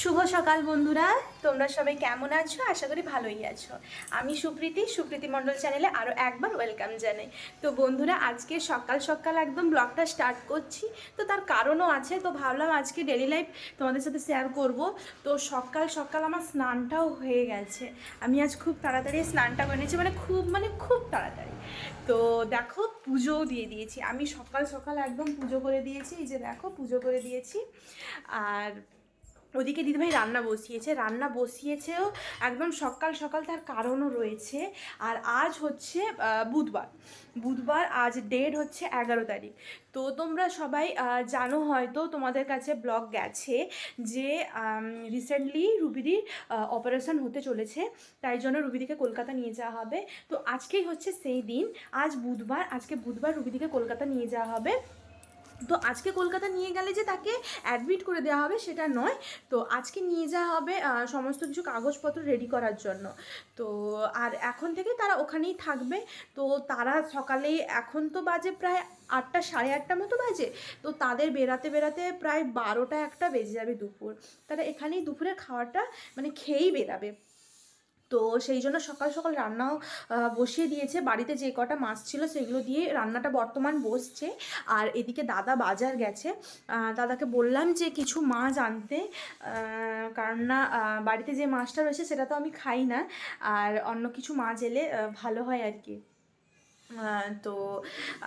শুভ সকাল বন্ধুরা। তোমরা সবাই কেমন আছো? আশা করি ভালোই আছো। আমি সুপ্রীতি সুপ্রীতি মণ্ডল চ্যানেলে আরও একবার ওয়েলকাম জানাই। তো বন্ধুরা, আজকে সকাল সকাল একদম ব্লগটা স্টার্ট করছি। তো তার কারণও আছে, তো ভাবলাম আজকে ডেলি লাইফ তোমাদের সাথে শেয়ার করব। তো সকাল সকাল আমার স্নানটাও হয়ে গেছে। আমি আজ খুব তাড়াতাড়ি স্নানটা করে নিয়েছি মানে খুব মানে খুব তাড়াতাড়ি। তো দেখো, পুজোও দিয়ে দিয়েছি। আমি সকাল সকাল একদম পুজো করে দিয়েছি, এই যে দেখো, পুজো করে দিয়েছি। আর ওদিকে দিদিভাই রান্না বসিয়েছে, রান্না বসিয়েছেও একদম সকাল সকাল তার কারণও রয়েছে। আর আজ হচ্ছে বুধবার। বুধবার আজ ডেট হচ্ছে এগারো তারিখ। তো তোমরা সবাই জানো হয়তো তোমাদের কাছে ব্লগ গেছে যে রিসেন্টলি রুবিদির অপারেশন হতে চলেছে। তাই জন্য রুবিদিকে কলকাতা নিয়ে যাওয়া হবে। তো আজকেই হচ্ছে সেই দিন। আজ বুধবার, আজকে বুধবার রুবিদিকে কলকাতা নিয়ে যাওয়া হবে। তো আজকে কলকাতা নিয়ে গেলে যে তাকে অ্যাডমিট করে দেওয়া হবে সেটা নয়। তো আজকে নিয়ে যাওয়া হবে সমস্ত কিছু কাগজপত্র রেডি করার জন্য। তো আর এখন থেকে তারা ওখানেই থাকবে। তো তারা সকালে এখন তো বাজে প্রায় আটটা, সাড়ে আটটা মতো বাজে। তো তাদের বেরাতে বেরাতে প্রায় বারোটা, একটা বেজে যাবে দুপুর। তারা এখানেই দুপুরের খাওয়াটা মানে খেয়েই বেরাবে তো সেই জন্য সকাল সকাল রান্নাও বসিয়ে দিয়েছে। বাড়িতে যে কটা মাছ ছিল সেগুলো দিয়ে রান্নাটা বর্তমান বসছে। আর এদিকে দাদা বাজার গেছে। দাদাকে বললাম যে কিছু মাছ আনতে। কারণ না বাড়িতে যে মাছটা রয়েছে সেটা তো আমি খাই না। আর অন্য কিছু মাছ এলে ভালো হয় আর কি। তো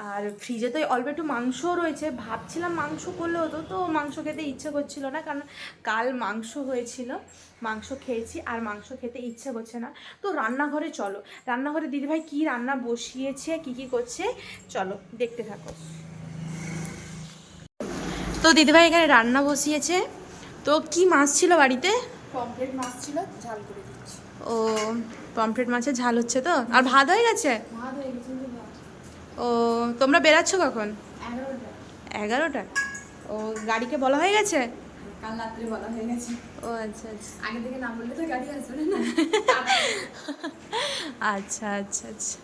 আর ফ্রিজে তো অল্প একটু মাংসও রয়েছে। ভাবছিলাম মাংস করলে হতো তো মাংস খেতে ইচ্ছে করছিল না কারণ কাল মাংস হয়েছিল। মাংস খেয়েছি আর মাংস খেতে ইচ্ছে করছে না। তো রান্নাঘরে চলো। রান্নাঘরে দিদিভাই কি রান্না বসিয়েছে কি কি করছে চলো দেখতে থাকো। তো দিদিভাই এখানে রান্না বসিয়েছে। তো কি মাছ ছিল বাড়িতে? পমফ্রেট মাছ ছিল ঝাল করে দিচ্ছি। ও পমফ্রেট মাছের ঝাল হচ্ছে তো? আর ভাত হয়ে গেছে? ভাত হয়ে গেছে। ও তোমরা বেরাচ্ছ কখন? এগারোটা। ও গাড়িকে বলা হয়ে গেছে? কাল রাত্রে বলা হয়ে গেছে। ও আচ্ছা আচ্ছা। আগে থেকে না বললে তো গাড়ি আসবে না। আচ্ছা আচ্ছা আচ্ছা।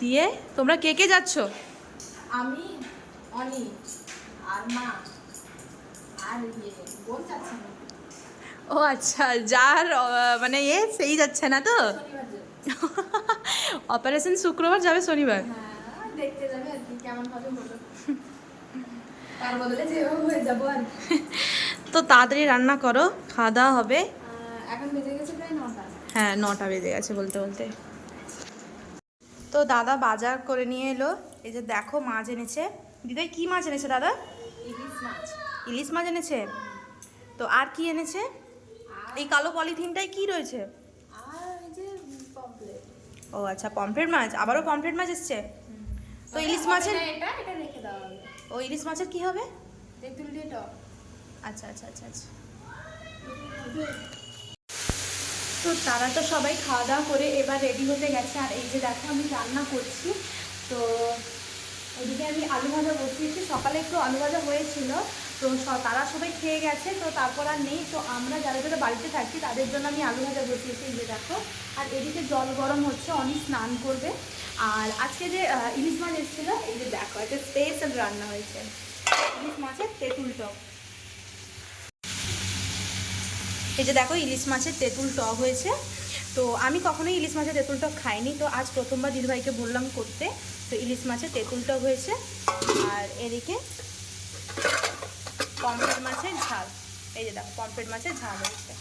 দিয়ে তোমরা কে কে যাচ্ছ? আমি অনি আর মা আর ইয়ে বোন যাচ্ছে না। ও আচ্ছা যার মানে এ সেই যাচ্ছে না তো? অপারেশন শুক্রবার যাবে শনিবার? হ্যাঁ। দেখতে যাবে আর কি কেমন হলো তার বদলে যেভাবে হয়ে যাব আর তো তাড়াতাড়ি রান্না করো খাওয়া দাওয়া হবে? এখন বেজে গেছে প্রায় নটা। হ্যাঁ নটা বেজে গেছে বলতে বলতে। তো দাদা বাজার করে নিয়ে এলো। এই যে দেখো মাছ এনেছে। দিদাই কি মাছ এনেছে দাদা? ইলিশ মাছ। ইলিশ মাছ এনেছে? তো আর কি এনেছে? এই কালো পলিথিনটায় কি রয়েছে? আর এই যে পমফ্রেট। ও আচ্ছা পমফ্রেট মাছ। আবারও পমফ্রেট মাছ এসছে? তো ইলিশ মাছের এটা এটা রেখে দাও ও ইলিশ মাছের কি হবে? তেঁতুল দিয়ে টক আচ্ছা আচ্ছা আচ্ছা আচ্ছা। তো তারা তো সবাই খাওয়া দাওয়া করে এবার রেডি হতে গেছে। আর এই যে দেখো আমি রান্না করছি। তো ওদিকে আমি আলু ভাজা বসিয়েছি। সকালে একটু আলু ভাজা হয়েছিল। তো তারা সবাই খেয়ে গেছে, তো তারপর আর নেই। তো আমরা যারা যারা বাড়িতে থাকি, তাদের জন্য আমি আলু ভাজা বসিয়েছি যে দেখো। আর এদিকে জল গরম হচ্ছে অনেক স্নান করবে। আর আজকে যে ইলিশ মাছ এসেছিল, এই যে দেখো এটা স্পেশাল রান্না হয়েছে। ইলিশ মাছের তেঁতুল টক। এই যে দেখো, ইলিশ মাছের তেঁতুল টক হয়েছে। তো আমি কখনোই ইলিশ মাছের তেঁতুল টক খাইনি। তো আজ প্রথমবার দিদিভাইকে বললাম করতে। তো ইলিশ মাছের তেঁতুল টক হয়েছে। আর এদিকে পমফ্রেট মাছের ঝাল। এই যে দেখো পমফ্রেট মাছের ঝাল হয়েছে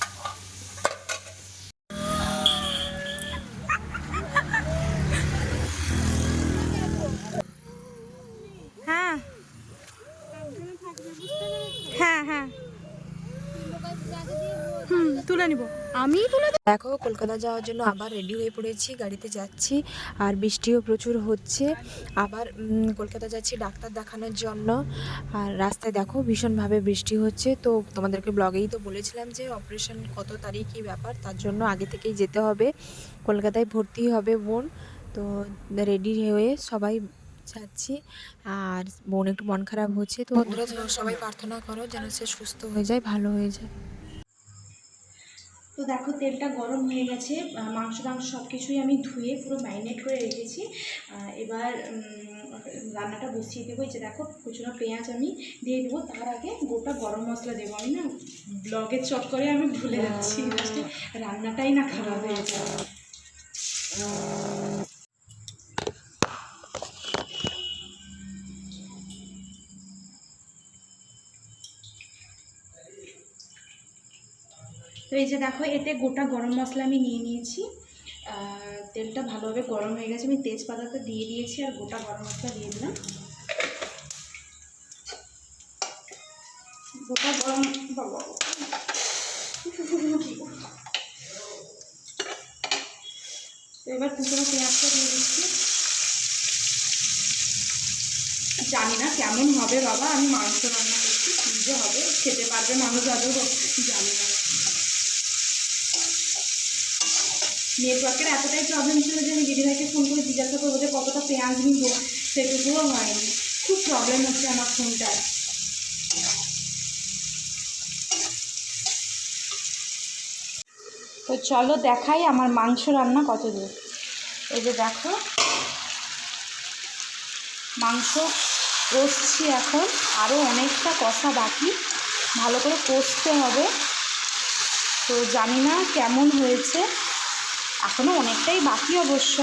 হ্যাঁ হ্যাঁ হ্যাঁ হুম তুলে নিব। আমি তুলে দেখো, কলকাতা যাওয়ার জন্য আবার রেডি হয়ে পড়েছি, গাড়িতে যাচ্ছি, আর বৃষ্টিও প্রচুর হচ্ছে। আবার কলকাতা যাচ্ছি ডাক্তার দেখানোর জন্য। আর রাস্তায় দেখো, ভীষণভাবে বৃষ্টি হচ্ছে। তো তোমাদেরকে ব্লগেই তো বলেছিলাম যে অপারেশন কত তারিখ, কী ব্যাপার, তার জন্য আগে থেকেই যেতে হবে। কলকাতায় ভর্তি হবে বোন। তো রেডি হয়ে সবাই যাচ্ছি। আর বোন, একটু মন খারাপ হচ্ছে। তো বন্ধুরা, সবাই প্রার্থনা করো যেন সে সুস্থ হয়ে যায়, ভালো হয়ে যায়। তো দেখো তেলটা গরম হয়ে গেছে। মাংস টাংস সব কিছুই আমি ধুয়ে পুরো ম্যারিনেট করে রেখেছি। এবার রান্নাটা বসিয়ে দেবো। এই যে দেখো কুচুনো পেঁয়াজ আমি দিয়ে দেবো। তার আগে গোটা গরম মশলা দেবো আমি না? ব্লগের চট চক্করে আমি ভুলে যাচ্ছি। লাস্টে রান্নাটাই না খারাপ হয়ে যায়। তো এই যে দেখো, এতে গোটা গরম মশলা আমি নিয়ে নিয়েছি। তেলটা ভালোভাবে গরম হয়ে গেছে। আমি তেজপাতাটা দিয়ে দিয়েছি আর গোটা গরম মশলা দিয়ে দিলাম। গোটা গরম বাবা এবার কুচনো পেঁয়াজটা দিয়ে দিচ্ছি। জানি না কেমন হবে বাবা, আমি মাংস রান্না করছি, কী যে হবে, খেতে পারবে মানুষ আদৌ জানি না। নেটওয়ার্কের এতটাই প্রবলেম ছিল যে আমি দিদিভাইকে ফোন করে জিজ্ঞাসা করব যে কতটা পেঁয়াজ নিব, সেটুকুও হয়নি। খুব প্রবলেম হচ্ছে আমার ফোনটার তো চলো দেখাই আমার মাংস রান্না কত দূর এই যে দেখো, মাংস কষছি এখন আরও অনেকটা কষা বাকি, ভালো করে কষতে হবে। তো জানি না কেমন হয়েছে। এখনও অনেকটাই বাকি অবশ্য।